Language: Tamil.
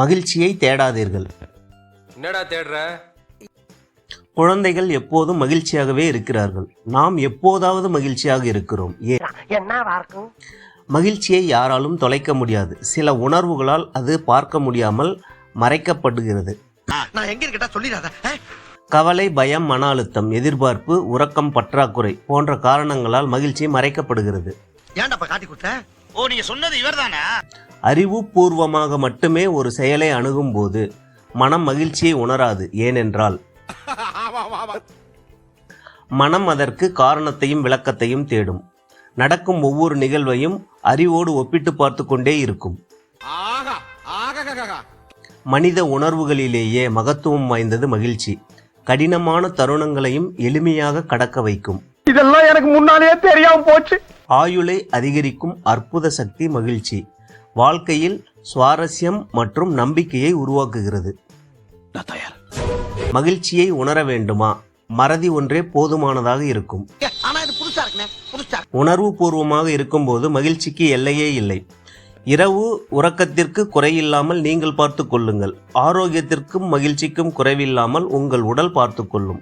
மகிழ்ச்சியை தேடாதீர்கள். என்னடா தேடுற? குழந்தைகள் எப்போதும் மகிழ்ச்சியாகவே இருக்கிறார்கள். நாம் எப்போதாவது மகிழ்ச்சியாக இருக்கிறோம். ஏன் மகிழ்ச்சியை யாராலும் தொலைக்க முடியாது. சில உணர்வுகளால் அது பார்க்க முடியாமல் மறைக்கப்படுகிறது. கவலை பயம் மன அழுத்தம் எதிர்பார்ப்பு உறக்கம் பற்றாக்குறை போன்ற காரணங்களால் மகிழ்ச்சி மறைக்கப்படுகிறது. அறிவுபூர்வமாக மட்டுமே ஒரு செயலை அணுகும்போது மனம் மகிழ்ச்சியை உணராது. ஏனென்றால் மனம் அதற்கு காரணத்தையும் விளக்கத்தையும் தேடும். நடக்கும் ஒவ்வொரு நிகழ்வையும் அறிவோடு ஒப்பிட்டு பார்த்து கொண்டே இருக்கும். மனித உணர்வுகளிலேயே மகத்துவம் வாய்ந்தது மகிழ்ச்சி. கடினமான தருணங்களையும் எளிமையாக கடக்க வைக்கும். இதெல்லாம் எனக்கு முன்னாலேயே தெரியாம போச்சு. ஆயுளை அதிகரிக்கும் அற்புத சக்தி மகிழ்ச்சி. வாழ்க்கையில் சுவாரஸ்யம் மற்றும் நம்பிக்கையை உருவாக்குகிறது. மகிழ்ச்சியை உணர வேண்டுமா? மறதி ஒன்றே போதுமானதாக இருக்கும். உணர்வு பூர்வமாக இருக்கும்போது மகிழ்ச்சிக்கு எல்லையே இல்லை. இரவு உறக்கத்திற்கு குறையில்லாமல் நீங்கள் பார்த்து கொள்ளுங்கள். ஆரோக்கியத்திற்கும் மகிழ்ச்சிக்கும் குறைவில்லாமல் உங்கள் உடல் பார்த்து கொள்ளும்.